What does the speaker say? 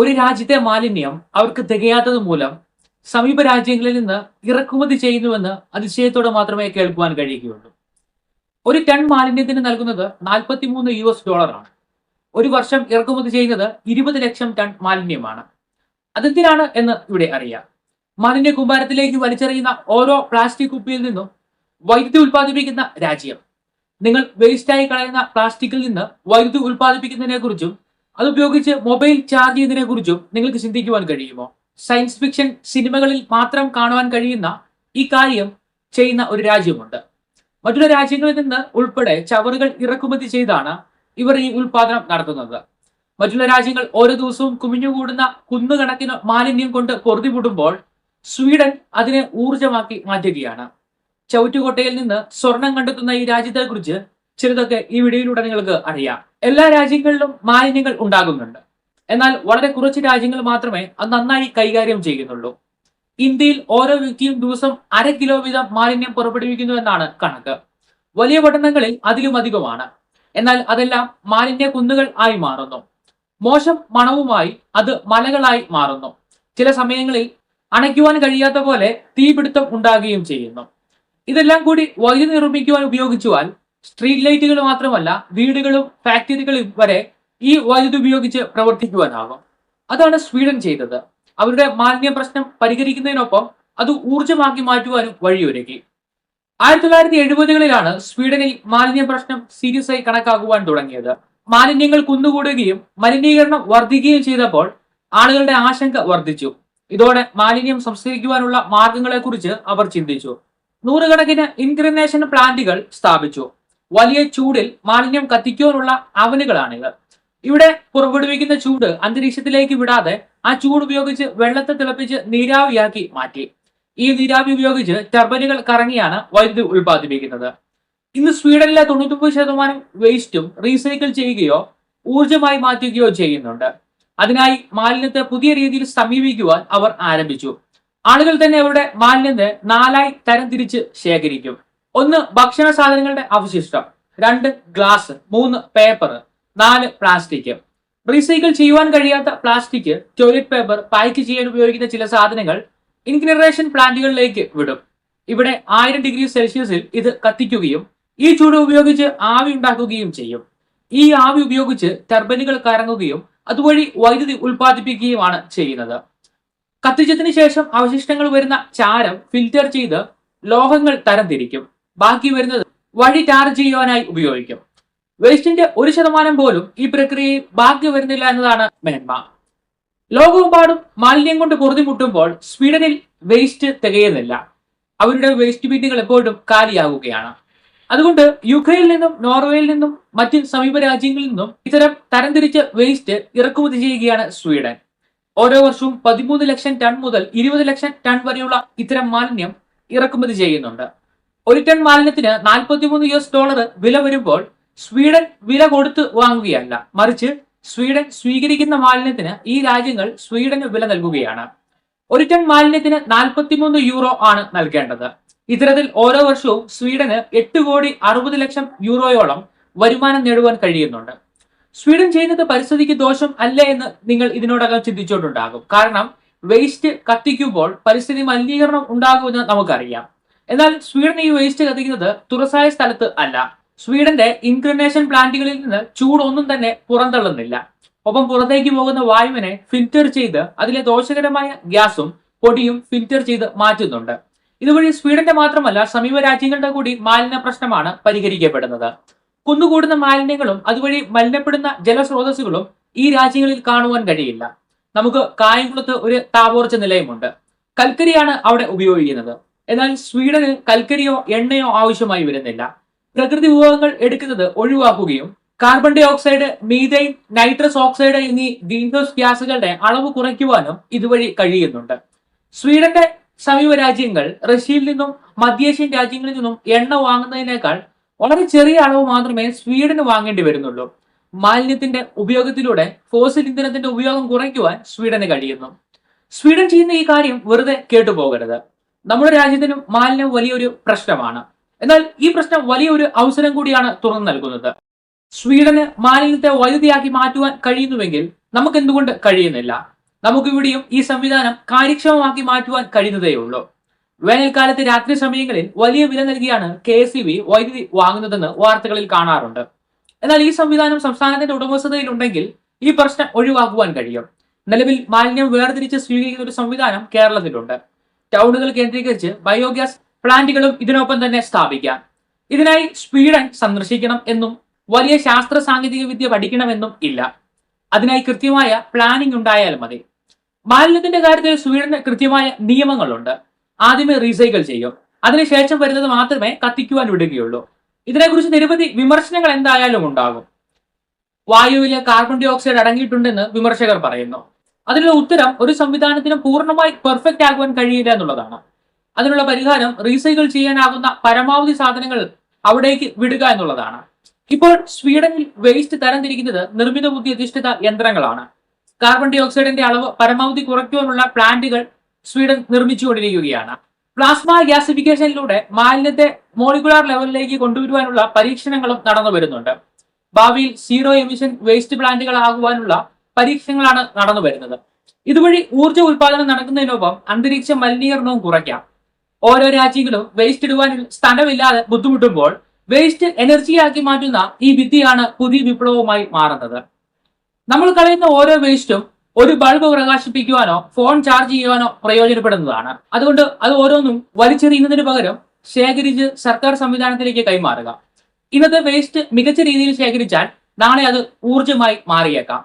ഒരു രാജ്യത്തെ മാലിന്യം അവർക്ക് തികയാത്തത് മൂലം സമീപ രാജ്യങ്ങളിൽ നിന്ന് ഇറക്കുമതി ചെയ്യുന്നുവെന്ന് അതിശയത്തോടെ മാത്രമേ കേൾക്കുവാൻ കഴിയുകയുള്ളൂ. ഒരു ടൺ മാലിന്യത്തിന് നൽകുന്നത് 43 യു എസ് ഡോളറാണ്. ഒരു വർഷം ഇറക്കുമതി ചെയ്യുന്നത് ഇരുപത് ലക്ഷം ടൺ മാലിന്യമാണ്. അതെന്തിനാണ് എന്ന് ഇവിടെ അറിയാം. മാലിന്യ കൂമ്പാരത്തിലേക്ക് വലിച്ചെറിയുന്ന ഓരോ പ്ലാസ്റ്റിക് കുപ്പിയിൽ നിന്നും വൈദ്യുതി ഉൽപ്പാദിപ്പിക്കുന്ന രാജ്യം. നിങ്ങൾ വേസ്റ്റായി കളയുന്ന പ്ലാസ്റ്റിക്കിൽ നിന്ന് വൈദ്യുതി ഉൽപ്പാദിപ്പിക്കുന്നതിനെ കുറിച്ചും അതുപയോഗിച്ച് മൊബൈൽ ചാർജ് ചെയ്യുന്നതിനെ കുറിച്ചും നിങ്ങൾക്ക് ചിന്തിക്കുവാൻ കഴിയുമോ? സയൻസ് ഫിക്ഷൻ സിനിമകളിൽ മാത്രം കാണുവാൻ കഴിയുന്ന ഈ കാര്യം ചെയ്യുന്ന ഒരു രാജ്യമുണ്ട്. മറ്റുള്ള രാജ്യങ്ങളിൽ നിന്ന് ഉൾപ്പെടെ ചവറുകൾ ഇറക്കുമതി ചെയ്താണ് ഇവർ ഈ ഉൽപാദനം നടത്തുന്നത്. മറ്റുള്ള രാജ്യങ്ങൾ ഓരോ ദിവസവും കുമിഞ്ഞുകൂടുന്ന കുന്നുകണക്കിന് മാലിന്യം കൊണ്ട് പൊറുതിമുട്ടുമ്പോൾ സ്വീഡൻ അതിനെ ഊർജമാക്കി മാറ്റുകയാണ്. ചവിറ്റുകോട്ടയിൽ നിന്ന് സ്വർണം കണ്ടെത്തുന്ന ഈ രാജ്യത്തെക്കുറിച്ച് ചിലതൊക്കെ ഈ വീഡിയോയിലൂടെ നിങ്ങൾക്ക് അറിയാം. എല്ലാ രാജ്യങ്ങളിലും മാലിന്യങ്ങൾ ഉണ്ടാകുന്നുണ്ട്. എന്നാൽ വളരെ കുറച്ച് രാജ്യങ്ങൾ മാത്രമേ അത് നന്നായി കൈകാര്യം ചെയ്യുന്നുള്ളൂ. ഇന്ത്യയിൽ ഓരോ വ്യക്തിയും ദിവസം അര കിലോ വീതം മാലിന്യം പുറപ്പെടുവിക്കുന്നു എന്നാണ് കണക്ക്. വലിയ പട്ടണങ്ങളിൽ അതിലും അധികമാണ്. എന്നാൽ അതെല്ലാം മാലിന്യ കുന്നുകൾ ആയി മാറുന്നു. മോശം മണവുമായി അത് മലകളായി മാറുന്നു. ചില സമയങ്ങളിൽ അണയ്ക്കുവാൻ കഴിയാത്ത പോലെ തീപിടുത്തം ഉണ്ടാകുകയും ചെയ്യുന്നു. ഇതെല്ലാം കൂടി വൈദ്യുതി നിർമ്മിക്കുവാൻ ഉപയോഗിച്ചുവാൽ സ്ട്രീറ്റ് ലൈറ്റുകൾ മാത്രമല്ല വീടുകളും ഫാക്ടറികളും വരെ ഈ വൈദ്യുതി ഉപയോഗിച്ച് പ്രവർത്തിക്കുവാനാകും. അതാണ് സ്വീഡൻ ചെയ്തത്. അവരുടെ മാലിന്യ പ്രശ്നം പരിഹരിക്കുന്നതിനൊപ്പം അത് ഊർജമാക്കി മാറ്റുവാനും വഴിയൊരുക്കി. ആയിരത്തി തൊള്ളായിരത്തി എഴുപതുകളിലാണ് സ്വീഡനിൽ മാലിന്യ പ്രശ്നം സീരിയസ് ആയി കണക്കാക്കുവാൻ തുടങ്ങിയത്. മാലിന്യങ്ങൾ കുന്നുകൂടുകയും മലിനീകരണം വർദ്ധിക്കുകയും ചെയ്തപ്പോൾ ആളുകളുടെ ആശങ്ക വർദ്ധിച്ചു. ഇതോടെ മാലിന്യം സംസ്കരിക്കുവാനുള്ള മാർഗങ്ങളെക്കുറിച്ച് അവർ ചിന്തിച്ചു. നൂറുകണക്കിന് ഇൻക്രിനേഷൻ പ്ലാന്റുകൾ സ്ഥാപിച്ചു. വലിയ ചൂടിൽ മാലിന്യം കത്തിക്കുവാനുള്ള അവനുകളാണിത് ഇവിടെ പുറപ്പെടുവിക്കുന്ന ചൂട് അന്തരീക്ഷത്തിലേക്ക് വിടാതെ ആ ചൂട് ഉപയോഗിച്ച് വെള്ളത്തെ തിളപ്പിച്ച് നീരാവിയാക്കി മാറ്റി. ഈ നീരാവി ഉപയോഗിച്ച് ടർബൈനുകൾ കറങ്ങിയാണ് വൈദ്യുതി ഉൽപ്പാദിപ്പിക്കുന്നത്. ഇന്ന് സ്വീഡനിലെ തൊണ്ണൂറ്റൊമ്പത് ശതമാനം വേസ്റ്റും റീസൈക്കിൾ ചെയ്യുകയോ ഊർജമായി മാറ്റുകയോ ചെയ്യുന്നുണ്ട്. അതിനായി മാലിന്യത്തെ പുതിയ രീതിയിൽ സമീപിക്കുവാൻ അവർ ആരംഭിച്ചു. ആളുകൾ തന്നെ അവരുടെ മാലിന്യത്തെ നാലായി തരംതിരിച്ച് ശേഖരിക്കും. ഒന്ന് ഭക്ഷണ സാധനങ്ങളുടെ അവശിഷ്ടം രണ്ട് ഗ്ലാസ് മൂന്ന് പേപ്പർ നാല് പ്ലാസ്റ്റിക് റീസൈക്കിൾ ചെയ്യുവാൻ കഴിയാത്ത പ്ലാസ്റ്റിക് ടോയ്ലറ്റ് പേപ്പർ പാക്ക് ചെയ്യാൻ ഉപയോഗിക്കുന്ന ചില സാധനങ്ങൾ ഇൻകിനറേഷൻ പ്ലാന്റുകളിലേക്ക് വിടും. ഇവിടെ ആയിരം ഡിഗ്രി സെൽഷ്യസിൽ ഇത് കത്തിക്കുകയും ഈ ചൂട് ഉപയോഗിച്ച് ആവി ഉണ്ടാക്കുകയും ചെയ്യും. ഈ ആവി ഉപയോഗിച്ച് ടർബൈനുകൾ കറങ്ങുകയും അതുവഴി വൈദ്യുതി ഉൽപ്പാദിപ്പിക്കുകയുമാണ് ചെയ്യുന്നത്. കത്തിച്ചതിന് ശേഷം അവശിഷ്ടങ്ങൾ വരുന്ന ചാരം ഫിൽറ്റർ ചെയ്ത് ലോഹങ്ങൾ തരംതിരിക്കും. ബാക്കി വരുന്നത് വഴി ടാർ ചെയ്യുവാനായി ഉപയോഗിക്കും. വേസ്റ്റിന്റെ ഒരു ശതമാനം പോലും ഈ പ്രക്രിയയിൽ ബാക്കി വരുന്നില്ല എന്നതാണ് മേന്മ ലോകമെമ്പാടും മാലിന്യം കൊണ്ട് പൊറുതിമുട്ടുമ്പോൾ സ്വീഡനിൽ വേസ്റ്റ് തികയുന്നില്ല. അവരുടെ വേസ്റ്റ് ബിന്നുകൾ എപ്പോഴും കാലിയാകുകയാണ് അതുകൊണ്ട് യുക്രൈനിൽ നിന്നും നോർവേയിൽ നിന്നും മറ്റ് സമീപ രാജ്യങ്ങളിൽ നിന്നും ഇത്തരം തരംതിരിച്ച വേസ്റ്റ് ഇറക്കുമതി ചെയ്യുകയാണ് സ്വീഡൻ. ഓരോ വർഷവും പതിമൂന്ന് ലക്ഷം ടൺ മുതൽ ഇരുപത് ലക്ഷം ടൺ വരെയുള്ള ഇത്തരം മാലിന്യം ഇറക്കുമതി ചെയ്യുന്നുണ്ട്. ഒരു ടൺ മാലിന്യത്തിന് നാൽപ്പത്തിമൂന്ന് യു എസ് ഡോളർ വില വരുമ്പോൾ സ്വീഡൻ വില കൊടുത്ത് വാങ്ങുകയല്ല. മറിച്ച് സ്വീഡൻ സ്വീകരിക്കുന്ന മാലിന്യത്തിന് ഈ രാജ്യങ്ങൾ സ്വീഡന് വില നൽകുകയാണ്. ഒരു ടൺ മാലിന്യത്തിന് നാൽപ്പത്തിമൂന്ന് യൂറോ ആണ് നൽകേണ്ടത്. ഇത്തരത്തിൽ ഓരോ വർഷവും സ്വീഡന് എട്ട് കോടി അറുപത് ലക്ഷം യൂറോയോളം വരുമാനം നേടുവാൻ കഴിയുന്നുണ്ട്. സ്വീഡൻ ചെയ്യുന്നത് പരിസ്ഥിതിക്ക് ദോഷം അല്ല എന്ന് നിങ്ങൾ ഇതിനോടകം ചിന്തിച്ചുകൊണ്ടുണ്ടാകും. കാരണം വേസ്റ്റ് കത്തിക്കുമ്പോൾ പരിസ്ഥിതി മലിനീകരണം ഉണ്ടാകുമെന്ന് നമുക്കറിയാം. എന്നാൽ സ്വീഡൻ ഈ വേസ്റ്റ് കത്തിക്കുന്നത് തുറസായ സ്ഥലത്ത് അല്ല. സ്വീഡന്റെ ഇൻക്രിനേഷൻ പ്ലാന്റുകളിൽ നിന്ന് ചൂടൊന്നും തന്നെ പുറന്തള്ളുന്നില്ല. ഒപ്പം പുറത്തേക്ക് പോകുന്ന വായുവിനെ ഫിൽറ്റർ ചെയ്ത് അതിലെ ദോഷകരമായ ഗ്യാസും പൊടിയും ഫിൽറ്റർ ചെയ്ത് മാറ്റുന്നുണ്ട്. ഇതുവഴി സ്വീഡന്റെ മാത്രമല്ല സമീപ രാജ്യങ്ങളുടെ കൂടി മാലിന്യ പ്രശ്നമാണ് പരിഹരിക്കപ്പെടുന്നത്. കുന്നുകൂടുന്ന മാലിന്യങ്ങളും അതുവഴി മലിനപ്പെടുന്ന ജലസ്രോതസ്സുകളും ഈ രാജ്യങ്ങളിൽ കാണുവാൻ കഴിയില്ല. നമുക്ക് കായംകുളത്ത് ഒരു താപോർച്ച നിലയമുണ്ട്. കൽക്കരിയാണ് അവിടെ ഉപയോഗിക്കുന്നത്. എന്നാൽ സ്വീഡന് കൽക്കരിയോ എണ്ണയോ ആവശ്യമായി വരുന്നില്ല. പ്രകൃതി വിഭവങ്ങൾ എടുക്കുന്നത് ഒഴിവാക്കുകയും carbon dioxide methane nitrous oxide എന്നീ ഗ്രീൻഹൗസ് ഗ്യാസുകളുടെ അളവ് കുറയ്ക്കുവാനും ഇതുവഴി കഴിയുന്നുണ്ട്. സ്വീഡന്റെ സമീപ രാജ്യങ്ങൾ റഷ്യയിൽ നിന്നും മധ്യേഷ്യൻ രാജ്യങ്ങളിൽ നിന്നും എണ്ണ വാങ്ങുന്നതിനേക്കാൾ വളരെ ചെറിയ അളവ് മാത്രമേ സ്വീഡന് വാങ്ങേണ്ടി വരുന്നുള്ളൂ. മാലിന്യത്തിന്റെ ഉപയോഗത്തിലൂടെ ഫോസിൽ ഇന്ധനത്തിന്റെ ഉപയോഗം കുറയ്ക്കുവാൻ സ്വീഡന് കഴിയുന്നു. സ്വീഡൻ ചെയ്യുന്ന ഈ കാര്യം വെറുതെ കേട്ടുപോകരുത്. നമ്മുടെ രാജ്യത്തിന് മാലിന്യം വലിയൊരു പ്രശ്നമാണ്. എന്നാൽ ഈ പ്രശ്നം വലിയൊരു അവസരം കൂടിയാണ് തുറന്നു നൽകുന്നത്. സ്വീഡന് മാലിന്യത്തെ വൈദ്യുതിയാക്കി മാറ്റുവാൻ കഴിയുന്നുവെങ്കിൽ നമുക്ക് എന്തുകൊണ്ട് കഴിയുന്നില്ല? നമുക്കിവിടെയും ഈ സംവിധാനം കാര്യക്ഷമമാക്കി മാറ്റുവാൻ കഴിയുന്നതേ ഉള്ളൂ. വേനൽക്കാലത്ത് രാത്രി സമയങ്ങളിൽ വലിയ വില നൽകിയാണ് കെ എസ് വൈദ്യുതി വാങ്ങുന്നതെന്ന് വാർത്തകളിൽ കാണാറുണ്ട്. എന്നാൽ ഈ സംവിധാനം സംസ്ഥാനത്തിന്റെ ഉടമസ്ഥതയിലുണ്ടെങ്കിൽ ഈ പ്രശ്നം ഒഴിവാക്കുവാൻ കഴിയും. നിലവിൽ മാലിന്യം വേർതിരിച്ച് സ്വീകരിക്കുന്ന ഒരു സംവിധാനം കേരളത്തിലുണ്ട്. ടൗണുകൾ കേന്ദ്രീകരിച്ച് ബയോഗ്യാസ് പ്ലാന്റുകളും ഇതിനൊപ്പം തന്നെ സ്ഥാപിക്കാം. ഇതിനായി സ്വീഡൻ സന്ദർശിക്കണം എന്നും വലിയ ശാസ്ത്ര സാങ്കേതിക വിദ്യ പഠിക്കണമെന്നും ഇല്ല. അതിനായി കൃത്യമായ പ്ലാനിംഗ് ഉണ്ടായാൽ മതി. മാലിന്യത്തിന്റെ കാര്യത്തിൽ സ്വീഡന് കൃത്യമായ നിയമങ്ങളുണ്ട്. ആദ്യമേ റീസൈക്കിൾ ചെയ്യും. അതിനുശേഷം വരുന്നത് മാത്രമേ കത്തിക്കുവാൻ വിടുകയുള്ളൂ. ഇതിനെക്കുറിച്ച് നിരവധി വിമർശനങ്ങൾ എന്തായാലും ഉണ്ടാകും. വായുവിലെ കാർബൺ ഡയോക്സൈഡ് അടങ്ങിയിട്ടുണ്ടെന്ന് വിമർശകർ പറയുന്നു. അതിനുള്ള ഉത്തരം ഒരു സംവിധാനത്തിന് പൂർണമായി പെർഫെക്റ്റ് ആകുവാൻ കഴിയില്ല എന്നുള്ളതാണ്. അതിനുള്ള പരിഹാരം റീസൈക്കിൾ ചെയ്യാനാകുന്ന പരമാവധി സാധനങ്ങൾ അവിടേക്ക് വിടുക എന്നുള്ളതാണ്. ഇപ്പോൾ സ്വീഡനിൽ വേസ്റ്റ് തരംതിരിക്കുന്നത് നിർമ്മിത ബുദ്ധി അധിഷ്ഠിത യന്ത്രങ്ങളാണ്. കാർബൺ ഡൈ ഓക്സൈഡിന്റെ അളവ് പരമാവധി കുറയ്ക്കുവാനുള്ള പ്ലാന്റുകൾ സ്വീഡൻ നിർമ്മിച്ചുകൊണ്ടിരിക്കുകയാണ്. പ്ലാസ്മ ഗ്യാസിഫിക്കേഷനിലൂടെ മാലിന്യത്തെ മോളിക്കുലാർ ലെവലിലേക്ക് കൊണ്ടുവരുവാനുള്ള പരീക്ഷണങ്ങളും നടന്നു വരുന്നുണ്ട് ഭാവിയിൽ സീറോ എമിഷൻ വേസ്റ്റ് പ്ലാന്റുകളാകുവാനുള്ള പരീക്ഷണങ്ങളാണ് നടന്നു വരുന്നത്. ഇതുവഴി ഊർജ ഉൽപാദനം നടക്കുന്നതിനൊപ്പം അന്തരീക്ഷ മലിനീകരണവും കുറയ്ക്കാം. ഓരോ രാജ്യങ്ങളും വേസ്റ്റ് ഇടുവാൻ സ്ഥലമില്ലാതെ ബുദ്ധിമുട്ടുമ്പോൾ വേസ്റ്റ് എനർജിയാക്കി മാറ്റുന്ന ഈ വിദ്യയാണ് പുതിയ വിപ്ലവമായി മാറുന്നത്. നമ്മൾ കളയുന്ന ഓരോ വേസ്റ്റും ഒരു ബൾബ് പ്രകാശിപ്പിക്കുവാനോ ഫോൺ ചാർജ് ചെയ്യുവാനോ പ്രയോജനപ്പെടുന്നതാണ്. അതുകൊണ്ട് അത് ഓരോന്നും വലിച്ചെറിയുന്നതിന് പകരം ശേഖരിച്ച് സർക്കാർ സംവിധാനത്തിലേക്ക് കൈമാറുക. ഇന്നത്തെ വേസ്റ്റ് മികച്ച രീതിയിൽ ശേഖരിച്ചാൽ നാളെ അത് ഊർജമായി മാറിയേക്കാം.